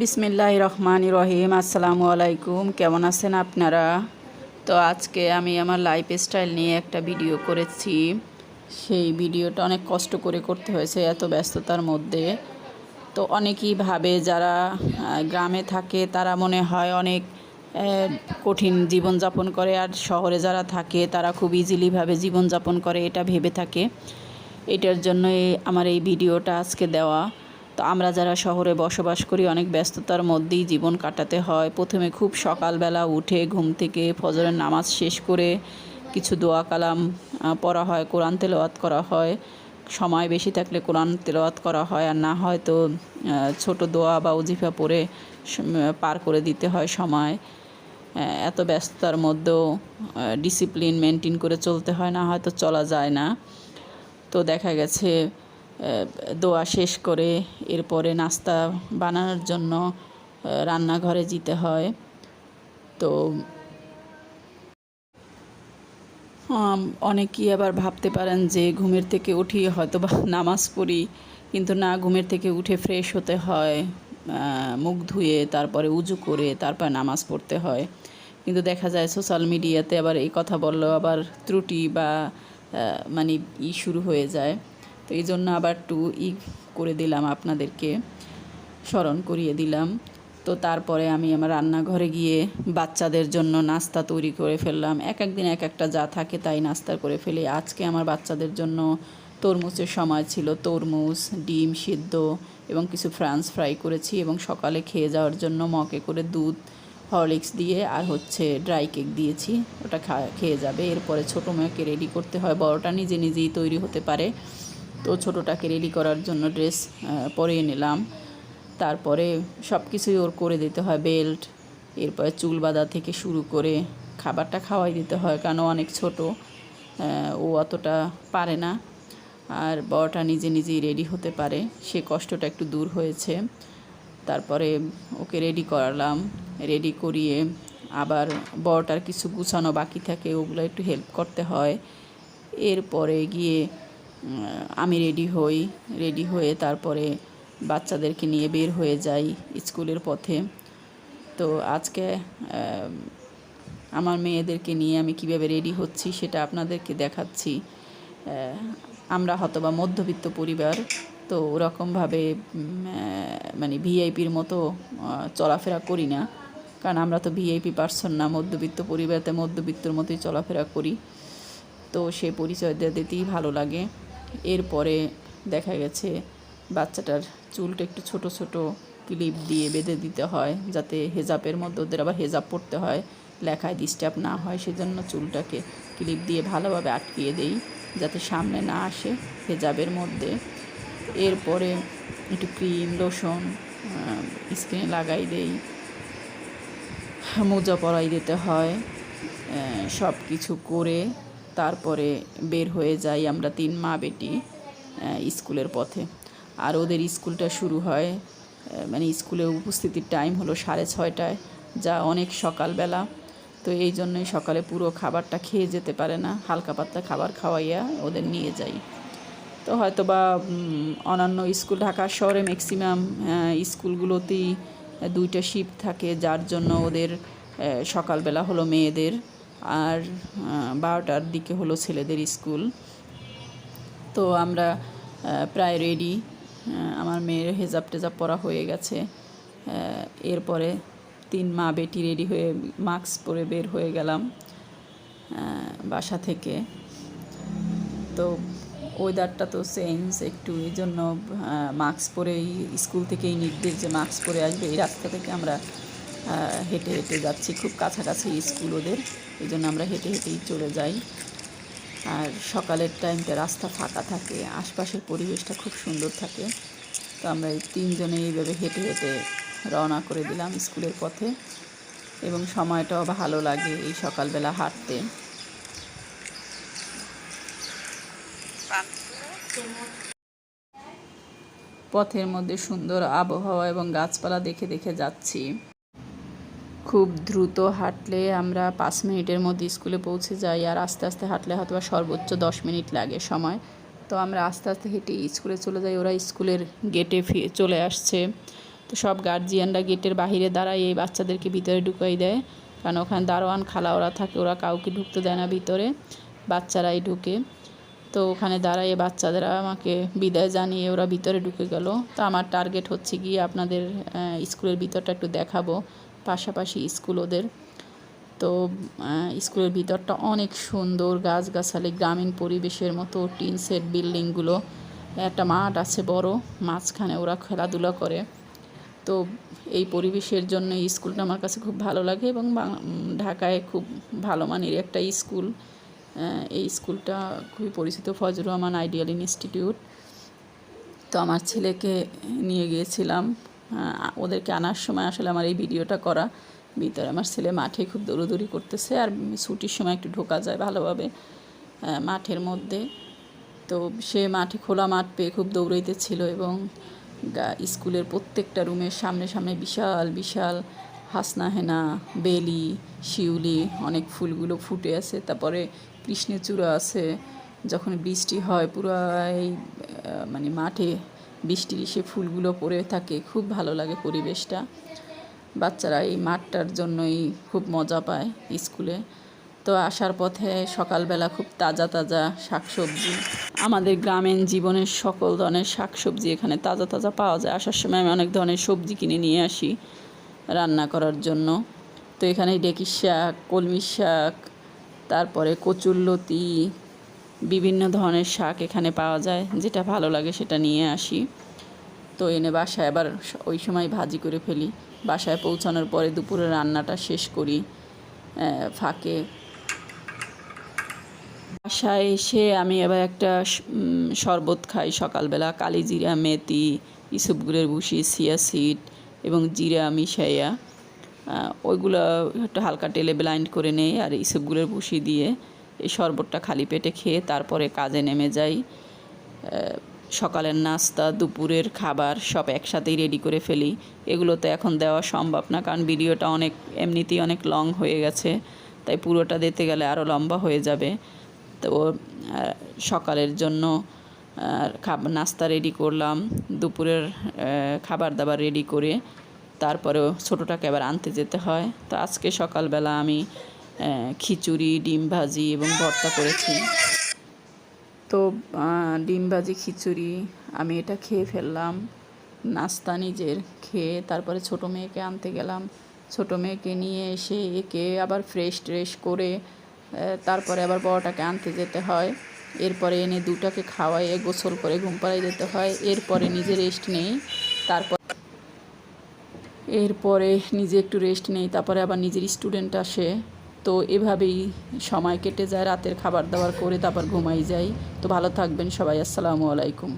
বিসমিল্লাহ রহমান রহিম, আসসালামু আলাইকুম। কেমন আছেন আপনারা? তো আজকে আমি আমার লাইফ স্টাইল নিয়ে একটা ভিডিও করেছি। সেই ভিডিওটা অনেক কষ্ট করে করতে হয়েছে এত ব্যস্ততার মধ্যে। তো অনেকেই ভাবে যারা গ্রামে থাকে, তারা মনে হয় অনেক কঠিন জীবনযাপন করে। আর শহরে যারা থাকে, তারা খুব ইজিলিভাবে জীবনযাপন করে, এটা ভেবে থাকে। এটার জন্যই আমার এই ভিডিওটা আজকে দেওয়া। তো আমরা যারা শহরে বসবাস করি, অনেক ব্যস্ততার মধ্যেই জীবন কাটাতে হয়। প্রথমে খুব সকালবেলা উঠে ঘুম থেকে ফজরের নামাজ শেষ করে কিছু দোয়া কালাম পড়া হয়, কোরআন তেলাওয়াত করা হয়। সময় বেশি থাকলে কোরআন তেলাওয়াত করা হয়, আর না হয় তো ছোট দোয়া বা উজিফা সম- পার করে দিতে হয় সময়। এত ব্যস্ততার মধ্যেও ডিসিপ্লিন মেনটেন করে চলতে হয়, না হয়তো চলা যায় না। তো দেখা গেছে দোয়া শেষ করে এরপরে নাস্তা বানানোর জন্য রান্নাঘরে যেতে হয়। তো অনেকেই আবার ভাবতে পারেন যে ঘুমের থেকে উঠি হয়তো বা নামাজ পড়ি, কিন্তু না, ঘুমের থেকে উঠে ফ্রেশ হতে হয় মুখ ধুয়ে, তারপরে উজু করে, তারপর নামাজ পড়তে হয়। কিন্তু দেখা যায় সোশ্যাল মিডিয়াতে আবার এই কথা বললেও আবার ত্রুটি বা মানে ই শুরু হয়ে যায়। এই জন্য আবার টু ই করে দিলাম আপনাদেরকে, স্মরণ করিয়ে দিলাম। তো তারপরে আমি আমার রান্নাঘরে গিয়ে বাচ্চাদের জন্য নাস্তা তৈরি করে ফেললাম। এক এক দিন এক একটা যা থাকে তাই নাস্তা করে ফেলি। আজকে আমার বাচ্চাদের জন্য তরমুজের সময় ছিল। তরমুজ, ডিম সিদ্ধ এবং কিছু ফ্রান্স ফ্রাই করেছি এবং সকালে খেয়ে যাওয়ার জন্য মকে করে দুধ, হরলিক্স দিয়ে আর হচ্ছে ড্রাই কেক দিয়েছি। ওটা খেয়ে যাবে। এরপরে ছোটো মেয়েকে রেডি করতে হয়। বড়টা নিজে নিজেই তৈরি হতে পারে। তো ছোটোটাকে রেডি করার জন্য ড্রেস পরিয়ে নিলাম। তারপরে সব কিছুই ওর করে দিতে হয় বেল্ট এরপরে চুল বাঁধা থেকে শুরু করে খাবারটা খাওয়াই দিতে হয় ও অনেক ছোট ও অতটা পারে না। আর বড়টা নিজে নিজেই রেডি হতে পারে, সে কষ্টটা একটু দূর হয়েছে। তারপরে ওকে রেডি করালাম রেডি করিয়ে আবার বড়টার কিছু গুছানো বাকি থাকে, ওগুলো একটু হেল্প করতে হয়। এরপরে গিয়ে আমি রেডি হই রেডি হয়ে তারপরে বাচ্চাদেরকে নিয়ে বের হয়ে যাই স্কুলের পথে। তো আজকে আমার মেয়েদেরকে নিয়ে আমি কীভাবে রেডি হচ্ছি সেটা আপনাদেরকে দেখাচ্ছি। আমরা হয়তোবা মধ্যবিত্ত পরিবার, তো ওরকমভাবে মানে ভিআইপির মতো চলাফেরা করি না। কারণ আমরা তো ভিআইপি পার্সন না, মধ্যবিত্ত পরিবারতে মধ্যবিত্তর মতোই চলাফেরা করি। তো সে পরিচয় দিতেই ভালো লাগে। এরপরে দেখা গেছে বাচ্চাটার চুলটা একটু ছোট ছোট ক্লিপ দিয়ে বেঁধে দিতে হয়, যাতে হেজাবের মধ্যে ওদের আবার হেজাব পড়তে হয়, লেখায় ডিস্টার্ব না হয়, সেজন্য চুলটাকে ক্লিপ দিয়ে ভালোভাবে আটকিয়ে দেই, যাতে সামনে না আসে হেজাবের মধ্যে। এরপরে একটু ক্রিম, লোশন স্কিনে লাগাই দেই, মোজা পরাই দিতে হয় সব কিছু করে তারপরে বের হয়ে যাই আমরা তিন মা বেটি স্কুলের পথে। আর ওদের স্কুলটা শুরু হয় মানে স্কুলে উপস্থিতির টাইম হলো সাড়ে ছয়টায়, যা অনেক সকালবেলা। তো এই জন্যই সকালে পুরো খাবারটা খেয়ে যেতে পারে না, হালকা পাতলা খাবার খাওয়াইয়া ওদের নিয়ে যাই। তো হয়তো বা অন্যান্য স্কুল, ঢাকা শহরে ম্যাক্সিমাম স্কুলগুলোতেই দুইটা শিফট থাকে, যার জন্য ওদের সকালবেলা হলো মেয়েদের। আর বারোটার দিকে হলো ছেলেদের স্কুল। তো আমরা প্রায় রেডি আমার মেয়ের হেজাব টেজাব পরা হয়ে গেছে। এরপরে তিন মা বেটি রেডি হয়ে মাস্ক পরে বের হয়ে গেলাম বাসা থেকে। তো ওয়েদারটা তো চেঞ্জ একটু এই জন্য মাস্ক পরেই, স্কুল থেকেই নির্দেশ যে মাস্ক পরে আসবে। এই রাস্তা থেকে আমরা হেঁটে হেঁটে যাচ্ছি, খুব কাছাকাছি স্কুল ওদের। এই জন্য আমরা হেঁটে হেঁটেই চলে যাই। আর সকালের টাইমটা রাস্তা ফাঁকা থাকে, আশপাশের পরিবেশটা খুব সুন্দর থাকে। তো আমরা এই তিনজনে এইভাবে হেঁটে হেঁটে রওনা করে দিলাম স্কুলের পথে। এবং সময়টাও ভালো লাগে এই সকালবেলা হাঁটতে। পথের মধ্যে সুন্দর আবহাওয়া এবং গাছপালা দেখে দেখে যাচ্ছি। খুব দ্রুত হাঁটলে আমরা পাঁচ মিনিটের মধ্যে স্কুলে পৌঁছে যাই আর আস্তে আস্তে হাঁটলে হয়তো সর্বোচ্চ দশ মিনিট লাগে সময়। তো আমরা আস্তে আস্তে হেঁটে স্কুলে চলে যাই ওরা স্কুলের গেটে চলে আসছে। তো সব গার্জিয়ানরা গেটের বাইরে দাঁড়ায়, এই বাচ্চাদেরকে ভিতরে ঢুকাই দেয়। কারণ ওখানে দারোয়ান, খালা, ওরা থাকে, ওরা কাউকে ঢুকতে দেয় না ভিতরে, বাচ্চারাই ঢুকে। তো ওখানে দাঁড়াইয়ে বাচ্চাদের, আমাকে বিদায় জানিয়ে ওরা ভিতরে ঢুকে গেল। তো আমার টার্গেট হচ্ছে গিয়ে আপনাদের স্কুলের ভিতরটা একটু দেখাবো। পাশাপাশি স্কুল ওদের। তো স্কুলের ভিতরটা অনেক সুন্দর, গাছগাছালি, গ্রামীণ পরিবেশের মতো, টিন সেট বিল্ডিংগুলো। একটা মাঠ আছে বড়, মাঝখানে ওরা খেলাধুলা করে। তো, এই পরিবেশের জন্য স্কুলটা আমার কাছে খুব ভালো লাগে এবং ঢাকায় খুব ভালো মানের একটা স্কুল। এই স্কুলটা খুবই পরিচিত, ফজলুর রহমান আইডিয়াল ইনস্টিটিউট। তো, আমার ছেলেকে নিয়ে গিয়েছিলাম। ওদেরকে আনার সময় আসলে আমার এই ভিডিওটা করা। ভিতরে আমার ছেলে মাঠে খুব দৌড়োদৌড়ি করতেছে আর ছুটির সময় একটু ঢোকা যায় ভালোভাবে মাঠের মধ্যে। তো সে মাঠে খোলা মাঠ পেয়ে খুব দৌড়াইতেছিল এবং স্কুলের প্রত্যেকটা রুমের সামনে সামনে বিশাল বিশাল হাসনা হেনা বেলি, শিউলি, অনেক ফুলগুলো ফুটে আছে। তারপরে কৃষ্ণচূড়া আছে। যখন বৃষ্টি হয় পুরো এই মানে মাঠে বৃষ্টির সে ফুলগুলো পড়ে থাকে, খুব ভালো লাগে পরিবেশটা। বাচ্চারা এই মাঠটার জন্যই খুব মজা পায় স্কুলে। তো আসার পথে সকালবেলা খুব তাজা তাজা শাকসবজি। আমাদের গ্রামীণ জীবনের সকল ধরনের শাকসবজি এখানে তাজা তাজা পাওয়া যায়। আসার সময় আমি অনেক ধরনের সবজি কিনে নিয়ে আসি রান্না করার জন্য। তো এখানে ডেকি শাক, কলমির শাক, তারপরে কচুরলতি বিভিন্ন ধরনের শাক এখানে পাওয়া যায়, যেটা ভালো লাগে সেটা নিয়ে আসি। তো এনে বাসায় আবার ওই সময় ভাজি করে ফেলি। বাসায় পৌঁছানোর পরে দুপুরে রান্নাটা শেষ করি ফাঁকে। বাসায় এসে আমি আবার একটা শরবত খাই সকালবেলা। কালিজিরা মেথি ইসুপগুলের ভুসি সিয়া সিড এবং জিরা মিশাইয়া। ওইগুলো একটু হালকা টেলে ব্লাইন্ড করে নেই আর ইসুপগুলের ভুসি দিয়ে এই শরবতটা খালি পেটে খেয়ে তারপরে কাজে নেমে যাই। সকালের নাস্তা, দুপুরের খাবার সব একসাথেই রেডি করে ফেলি। এগুলো তো এখন দেওয়া সম্ভব না, কারণ ভিডিওটা অনেক, এমনিতেই অনেক লং হয়ে গেছে, তাই পুরোটা দিতে গেলে আরও লম্বা হয়ে যাবে। তো সকালের জন্য নাস্তা রেডি করলাম, দুপুরের খাবার দাবার রেডি করে তারপরেও ছোটোটাকে আবার আনতে যেতে হয়। তো আজকে সকালবেলা আমি খিচুড়ি, ডিম ভাজি এবং ভর্তা করেছি। তো ডিম ভাজি, খিচুড়ি, আমি এটা খেয়ে ফেললাম। নাস্তা নিজের খেয়ে তারপরে ছোটো মেয়েকে আনতে গেলাম। ছোটো মেয়েকে নিয়ে এসে একে আবার ফ্রেশ ট্রেশ করে তারপরে আবার বড়টাকে আনতে যেতে হয়। এরপরে এনে দুটাকে খাওয়াইয়ে গোসল করে ঘুম পাড়াই যেতে হয়। এরপরে নিজে রেস্ট নেই, তারপর এরপরে নিজে একটু রেস্ট নেই, তারপরে আবার নিজের স্টুডেন্ট আসে। তো এভাবেই সময় কেটে যায়, রাতের খাবার দাবার করে তারপর ঘুমাই যাই। তো ভালো থাকবেন সবাই, আসসালামু আলাইকুম।